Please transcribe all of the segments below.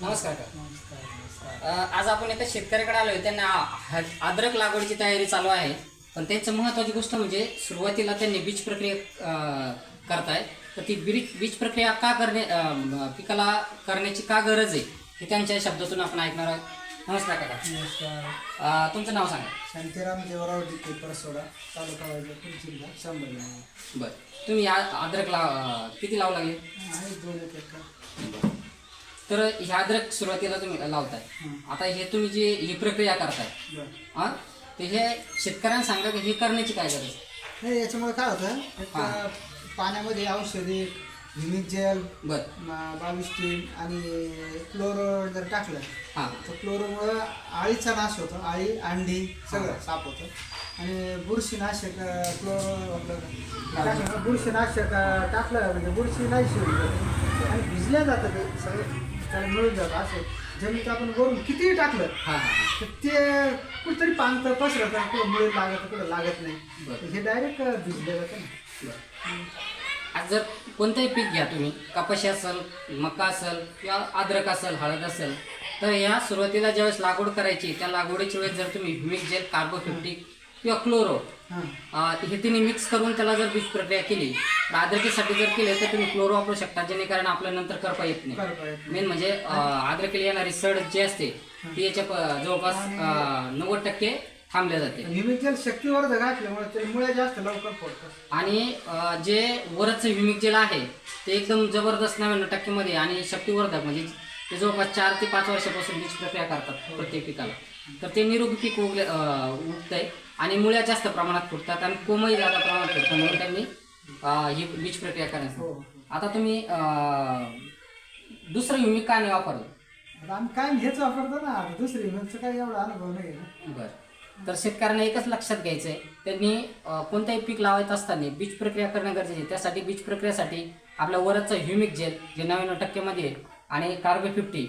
नमस्कार का आज आपण एका शेतकऱ्याकडे आलोय. त्यांना अद्रक लागवडीची तयारी चालू आहे. पण त्यांचं महत्वाची गोष्ट म्हणजे सुरुवातीला त्यांनी बीज प्रक्रिया करताय. तर ती बीज बीज प्रक्रिया का करणे पिकाला करण्याची का गरज आहे हे त्यांच्या शब्दातून आपण ऐकणार आहोत. नमस्कार काका. नमस्कार. तुमचं नाव सांगा. शांतीराम देवराव डिके परसोडा तालुका जिल्हा संभाजी बरं. तुम्ही अद्रक ला किती लावू लागले? दोन एक तर हे अद्रक सुरुवातीला तुम्ही लावताय. आता हे तुम्ही जे ही प्रक्रिया करताय हा? ते हे शेतकऱ्यांना सांगा की हे करण्याची काय गरज आहे? हे याच्यामुळे काय होतं एक हां. पाण्यामध्ये औषधी हिमिक जेल बरं. बावीस टीम आणि क्लोरो जर टाकलं हां. तर क्लोरोमुळं आळीचा नाश होतो आळी अंडी सगळं साफ होतं. आणि बुरशीनाशक अं, क्लोरो आपलं टाकलं ना, बुरशीनाशक अं, टाकलं म्हणजे बुरशी नाही जाते आणि भिजल्या जातं ते सगळं. त्याला मिळून जातं असं जमिनीत आपण वरून कितीही टाकलं हां हां तर ते कुठेतरी पांगतं पसरतं कुठं मुळे लागत कुठं लागत नाही. बरं. हे डायरेक्ट भिजलं जातं ना. आज जर कोणतंही पीक घ्या तुम्ही कपाशी असेल मका असेल किंवा अद्रक असेल हळद असेल तर या सुरुवातीला ज्यावेळेस लागवड करायची त्या लागवडीच्या वेळेस जर तुम्ही ह्युमिक जेल कार्बो फिफ्टी किंवा क्लोरो हां. तिन्ही मिक्स करून त्याला जर बीज प्रक्रिया केली तर जर केले तर तुम्ही क्लोरो वापरू शकता जेणेकरून आपल्या नंतर करपा येत नाही. मेन म्हणजे अं, अद्रकीला येणारी सड जी असते ती याच्या जवळपास नव्वद टक्के थांबल्या जाते. शक्तीवर घातल्यामुळे जास्त लवकर पडतात आणि जे वरचं ह्युमिक जेल आहे ते एकदम जबरदस्त नव्याण्णव टक्केमध्ये आणि शक्तिवर्धक म्हणजे ते जवळपास चार ते पाच वर्षापासून बीज प्रक्रिया करतात प्रत्येक पिकाला. तर ते निरोगी पीक उगले अं, उगतंय आणि मुळ्या जास्त प्रमाणात फुटतात आणि कोमही जादा प्रमाणात फुटतं म्हणून त्यांनी ही बीज प्रक्रिया हो. करायची आता तुम्ही दुसरं ह्युमिक का नाही वापरलं? आम्ही काय हेच वापरतो ना. दुसरी हिमिकचा काही एवढा अनुभव नाही आहे. बरं. तर शेतकऱ्यांना एकच लक्षात घ्यायचं आहे त्यांनी कोणताही पीक लावायचं असताना बीज प्रक्रिया करणं गरजेचं आहे. त्यासाठी बीज प्रक्रियेसाठी आपल्या वरचं ह्युमिक जेल जे नव्याण्णव टक्केमध्ये आहे आणि कार्बो फिफ्टी.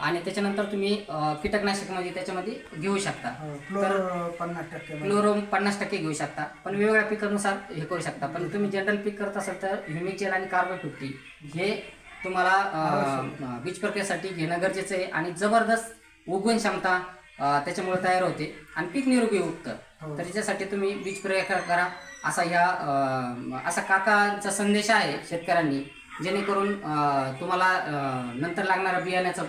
आणि त्याच्यानंतर तुम्ही अं, कीटकनाशकमध्ये त्याच्यामध्ये घेऊ शकता. हो, पन्नास टक्के. क्लोरो पन्नास टक्के घेऊ शकता. पण वेगवेगळ्या पिकानुसार हे करू शकता. पण तुम्ही जनरल पीक करत असाल तर ह्युमिक जेल आणि कार्बो फिफ्टी हे तुम्हाला बीज प्रक्रियेसाठी घेणं गरजेचं आहे. आणि जबरदस्त उगवण क्षमता त्याच्यामुळे तयार होते. आणि पीक निरोगी उगतं. हो. तर त्याच्यासाठी तुम्ही बीज प्रक्रिया करा. असा ह्या असा काकांचा संदेश आहे शेतकऱ्यांनी. जेणेकरून तुम्हाला नंतर लागणारा बियाण्याचा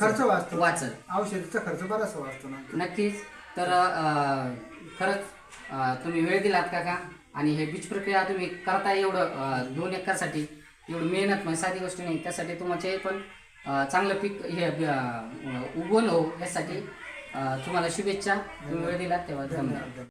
खर्च वाचतो. वाचत औषधीचा खर्च बराच वाचतो ना. नक्कीच. तर खरंच तुम्ही वेळ दिलात का का आणि हे बीज प्रक्रिया तुम्ही करताय एवढं दोन एकरसाठी. एवढं मेहनत म्हणजे साधी गोष्ट नाही. त्यासाठी तुमचे पण चांगलं पीक हे अं, उगवण हो यासाठी तुम्हाला शुभेच्छा. तुम्ही वेळ दिलात तेव्हा धन्यवाद.